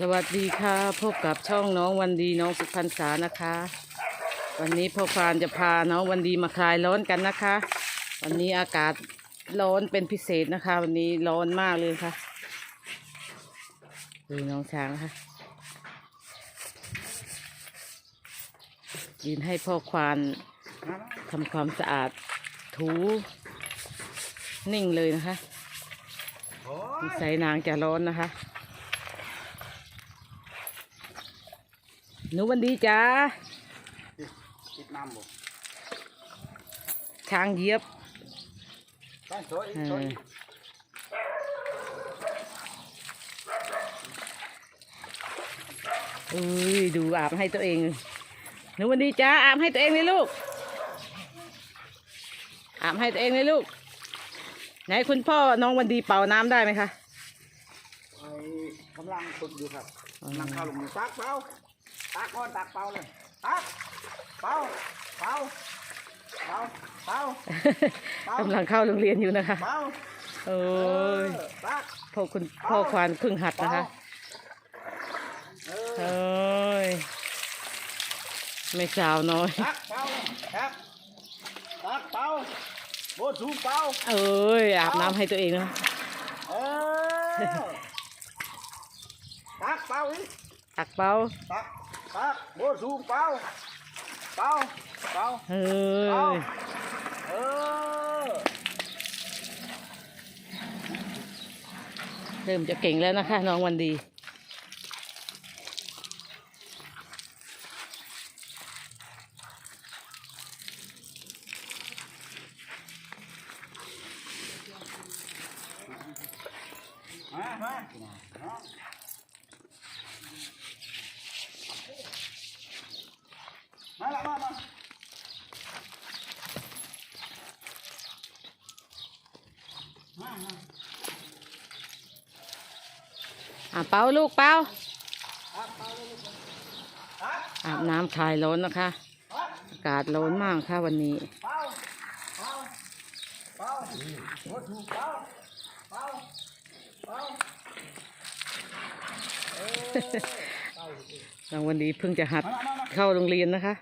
สวัสดีค่ะ พบกับช่องน้องวันดีน้องสุพรรณษานะคะ วันนี้พ่อฟานจะพาน้องวันดีมาคลายร้อนกันนะคะ วันนี้อากาศร้อนเป็นพิเศษนะคะ วันนี้ร้อนมากเลยค่ะดูน้องช้างนะคะยืนให้พ่อควานทำความสะอาดถูนิ่งเลยนะคะนิสัยนางจะร้อนนะคะ หนูวันดีจ้าติดน้ำบ่ช้างเหยียบต้องสวยเอสวยออุ้ยดูอาบให้ตัวเองหนูวันดีจ้าอาบให้ตัวเองเลยลูก อาบให้ตัวเองเลยลูก ไหนคุณพ่อน้องวันดีเป่าน้ำได้ไหมคะไอ้กำลังฝึกอยู่ครับอ๋อกำลังเข้าลงมือตักเป่า ตักก่อนตักเป่าเลยตักเป่าเป่าเป่าเป่าเป่ากำลังเข้าโรงเรียนอยู่นะคะ เป่าโอ้ยเออตักพ่อคุณพ่อควานเพิ่งหัดเป่านะคะเอโออ้ยไม่สาวน้อยตักเป่าเลยครับตักเป่าโบดสูงเป่าเอ้ยอาบน้ำให้ตัวเองนะเออตักเป่าอีกตักเป้าตัก ปากโบดสูงเป่าเป่าเป่าเฮ้เอายเออเริ่มจะเก่งแล้วนะคะ น้องวันดี มามามาละมามา อะเป้าลูกเป้าอาบน้ำคลายร้อนนะคะ อากาศร้อนมากค่ะวันนี้เป้าเป้าเป้าหัวถูกเป้าเป้าเป้าน้องวันดีเพิ่งจะหัดเข้าโรงเรียนนะคะ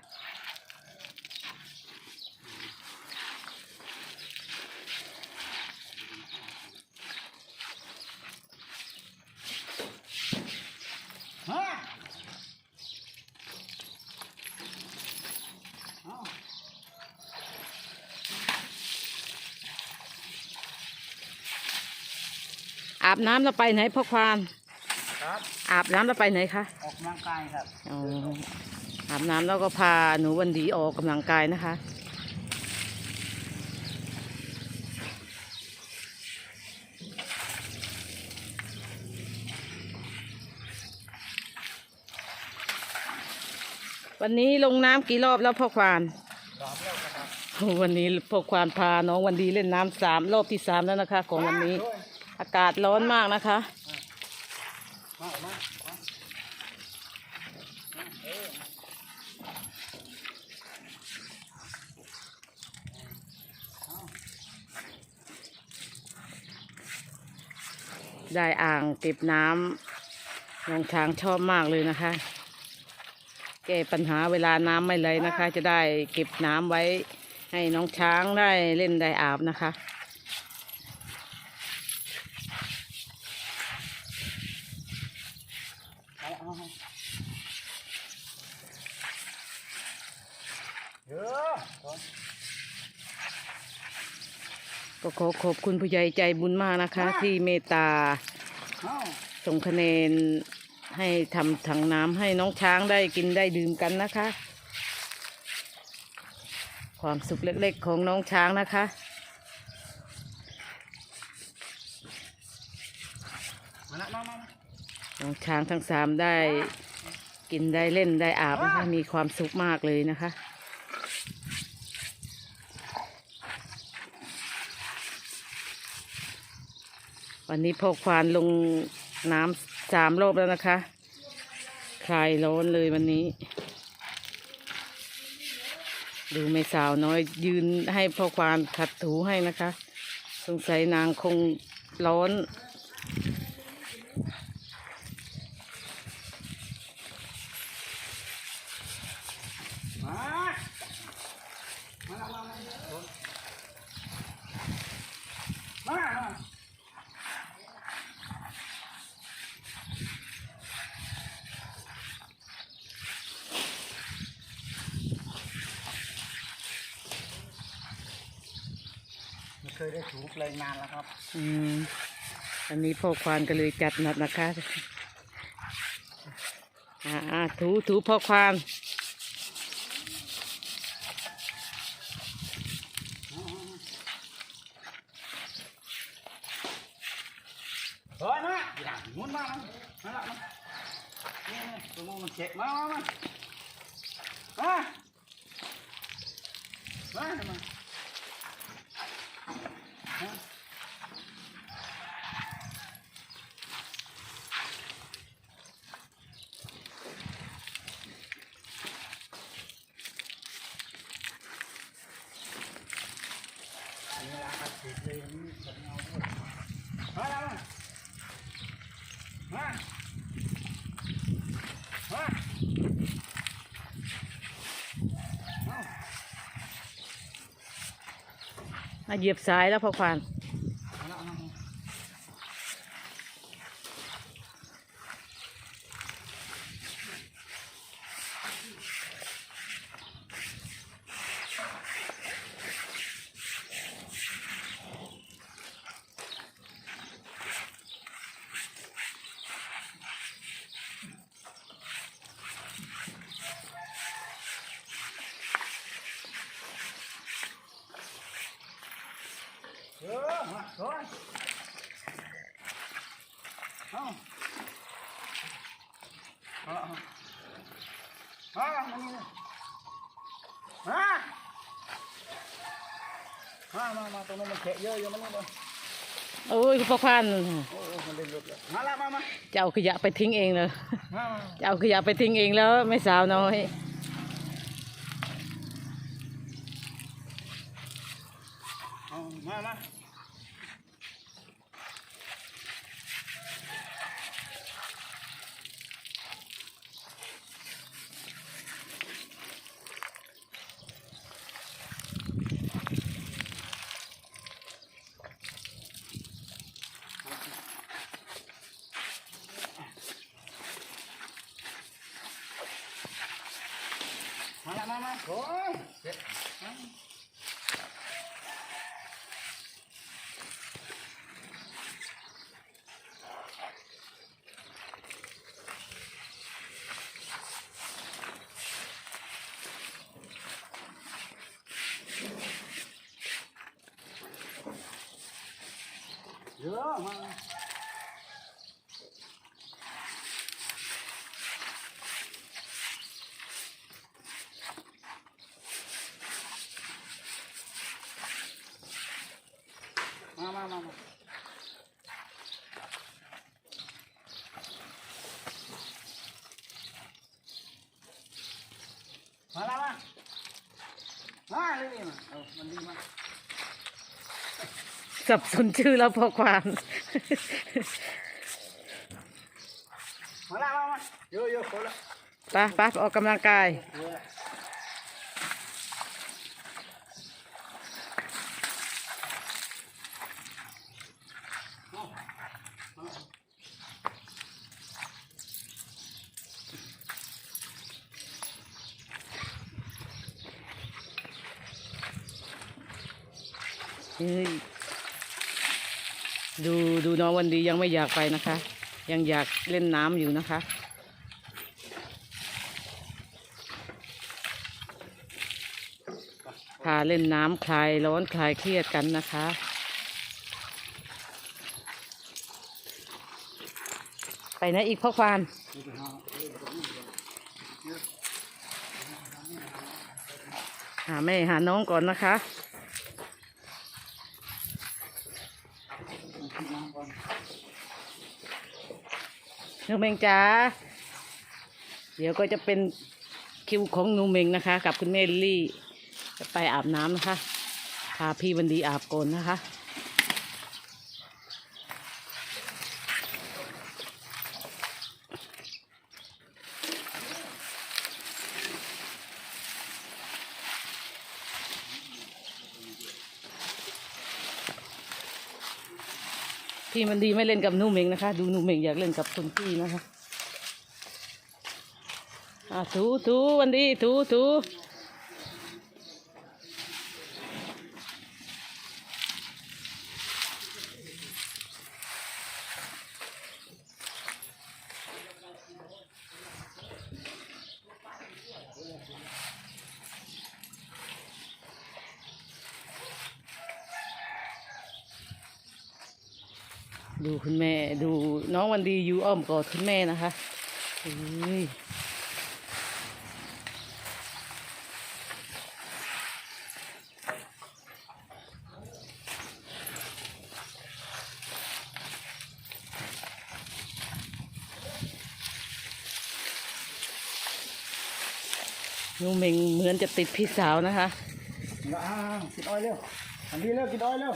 อาบน้ำแล้วไปไหนพ่อควานครับอาบน้ำแล้วไปไหนคะออกกำลังกายครับอ๋ออาบน้ำแล้วก็พาหนูวันดีออกกำลังกายนะคะ วันนี้ลงน้ำกี่รอบแล้วพ่อควานสามแล้วครับโอ้วันนี้พ่อควานพาน้องวันดีเล่นน้ำสามรอบที่สามแล้วนะคะ ของวันนี้ อากาศร้อนมากนะคะ ได้อ่างเก็บน้ำน้องช้างชอบมากเลยนะคะ แก้ปัญหาเวลาน้ำไม่ไหลนะคะ จะได้เก็บน้ำไว้ให้น้องช้างได้เล่นได้อาบนะคะ เอาเอาเอาเยอะก่อน ก็ ขอขอบคุณผู้ใหญ่ใจบุญมากนะคะ ที่เมตตาเอาส่งคะแนนให้ทำถังน้ำให้น้องช้างได้กินได้ดื่มกันนะคะ ความสุขเล็กๆของน้องช้างนะคะมาละมามามาน้องช้างทั้งสามได้กินได้เล่นได้อาบนะคะมีความสุขมากเลยนะคะ วันนี้พ่อควานลงน้ำสามรอบแล้วนะคะ คลายร้อนเลยวันนี้ ดูแม่สาวน้อยยืนให้พ่อควานขัดถูให้นะคะ สงสัยนางคงร้อน เคยได้ถูกเลยนานแล้วครับอืมอันนี้พ่อควานก็เลยจัดหนักนะคะอ่าถูถูพ่อควาน เฮ้ยมาอย่าหมุนมามันมาละมันนี่นี่ตัวนู้นมันเจ็บมามามามามามามาเวลาอัดฉีดเลยมันจะเอาหมดมาละมา มา มาเอา มา เหยียบสายแล้วพอควาน เอาละเอาละ เออมาโอ้ยเอาเอาละเอาเอามานี่เลยมามามามาตรงนู้นมันเขะเยอะอยู่มันนี่เลยโอ้ยพ่อควานโอ้โอ้มันเล่นรถเลยมาละมามาจะเอาขยะไปทิ้งเองเลยมามา จะเอาขยะไปทิ้งเองแล้วไม่สาวน้อย เอามามามาละมามา โอ้ยเจ็บเยอะมากมามามามามาแล้วมา มาเลยดิมาเอามันดีมากสับสนชื่อแล้วพ่อควานมาแล้วมามาเยอะเยอะคนละ ไปไปออกกำลังกาย เยอะ เฮ้ยดูดูน้องวันดียังไม่อยากไปนะคะ ยังอยากเล่นน้ำอยู่นะคะ พาเล่นน้ำคลายร้อนคลายเครียดกันนะคะไปไหนอีกพ่อควานหาแม่หาน้องก่อนนะคะ หนูเมงจ้าเดี๋ยวก็จะเป็นคิวของหนูเมงนะคะ กับคุณเมลลี่ จะไปอาบน้ำนะคะพาพี่วันดีอาบก่อนนะคะ พี่มันดีไม่เล่นกับหนูเมงนะคะ ดูหนูเมงอยากเล่นกับคุณพี่นะคะอะถูถูวันดีถูถู ดูคุณแม่ ดูน้อง วันดีอยู่อ้อมกอดคุณแม่นะคะอุ้ยนูเมงเหมือนจะติดพี่สาวนะคะอ้าวกินอ้อยเร็วอันนี้เร็วกินอ้อยเร็ว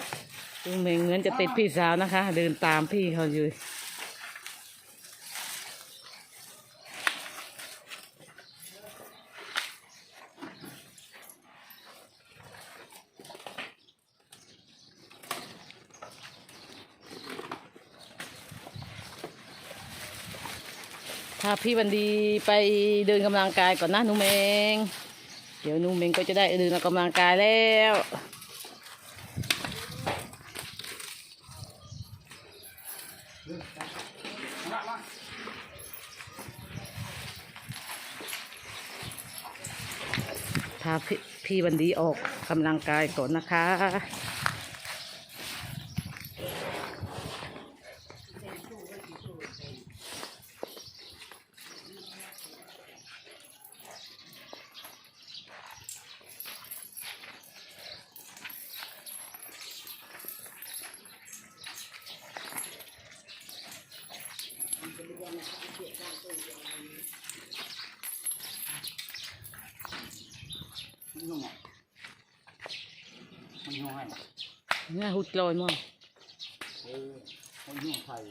นูเมงเหมือนจะติดพี่สาวนะคะ เดินตามพี่เขาอยู่ ถ้าพี่วันดีไปเดินกำลังกายก่อนนะหนูเมงเดี๋ยวหนูเมงก็จะได้เดินออกกำลังกายแล้วมามาพาพี่พี่วันดีออกกำลังกายก่อนนะคะ มันยุ่งอะมันยุ่งให้เนี่ยหุดลอยมั่งเออมันยุ่งไทย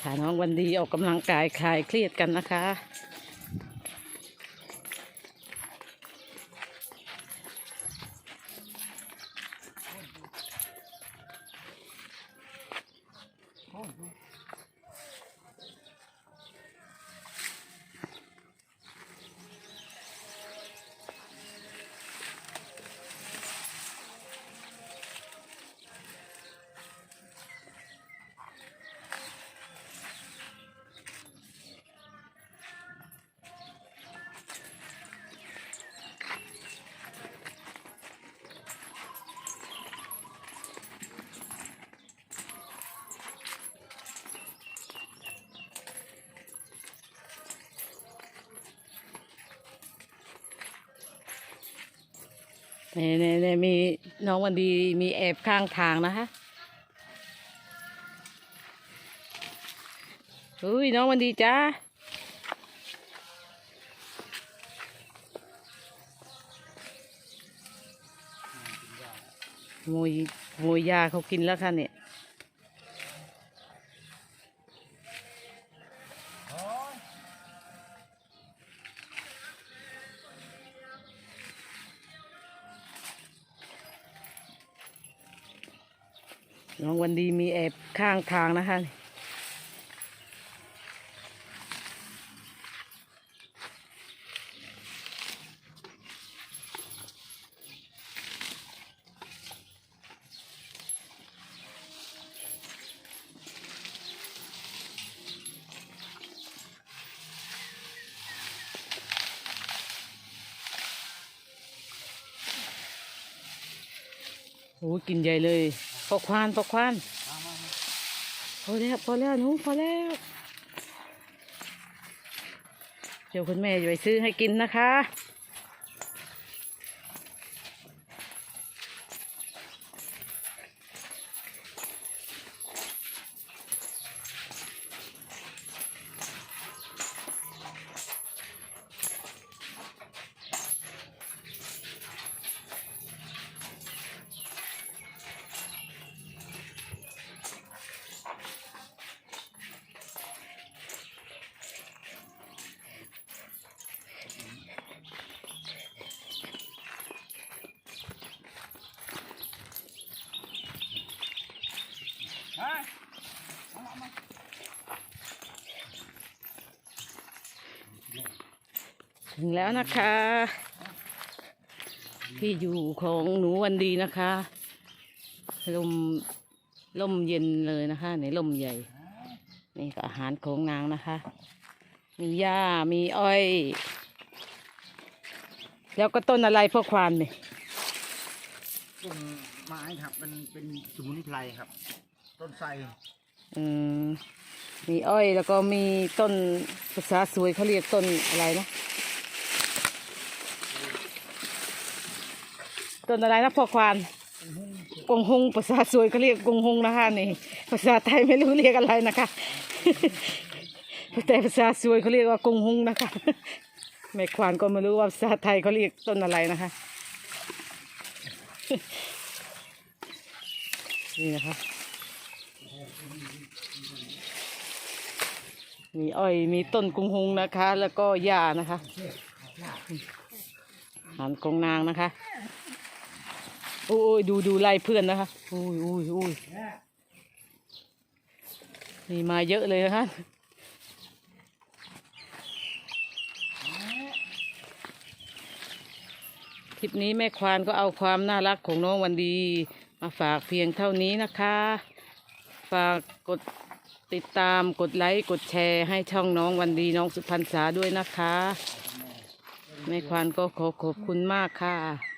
พาน้องวันดีออกกำลังกายคลายเครียดกันนะคะ เนี่ยเนี่ยเนี่มีน้องวันดีมีแอบข้างทางนะคะอุ้ยน้องวันดีจ้าโมยโมยยาเขากินแล้วค่ะเนี่ย น้องวันดีมีแอบข้างทางนะคะโอ้กินใหญ่เลย พอควานพอควานพอแล้วพอแล้วหนูพอแล้ว เดี๋ยวคุณแม่จะไปซื้อให้กินนะคะ ถึงแล้วนะคะ ที่อยู่ของหนูวันดีนะคะลมร่มเย็นเลยนะคะในร่มใหญ่นี่ก็อาหารของนางนะคะ มีหญ้ามีอ้อย แล้วก็ต้นอะไรพวกควานเนี่ยต้นไม้ครับมันเป็นสมุนไพรครับ ต้นไทรอืมมีอ้อยแล้วก็มีต้นภาษาสวยเขาเรียกต้นอะไรนะ ต้นอะไรนะพ่อควานกงฮงภาษาสวยเขาเรียกกงฮงนะคะนี่ภาษาไทยไม่รู้เรียกอะไรนะคะแต่ภาษาสวยเขาเรียกว่ากงฮงนะคะแม่ควานก็ไม่รู้ว่าภาษาไทยเขาเรียกต้นอะไรนะคะนี่นะคะมีอ้อยมีต้นกุงหงนะคะ แล้วก็หญ้านะคะหานกงนางนะคะ อ้ยดูดูไล่เพื่อนนะคะอุ้ยอุ้ยอุ้ยนี่มาเยอะเลยนะคะคลิปนี้แม่ควานก็เอาความน่ารักของน้องวันดี มาฝากเพียงเท่านี้นะคะ ฝากกดติดตามกดไลค์กดแชร์ให้ช่องน้องวันดีน้องสุพรรณษาด้วยนะคะแม่ควานก็ขอขอบคุณมากค่ะ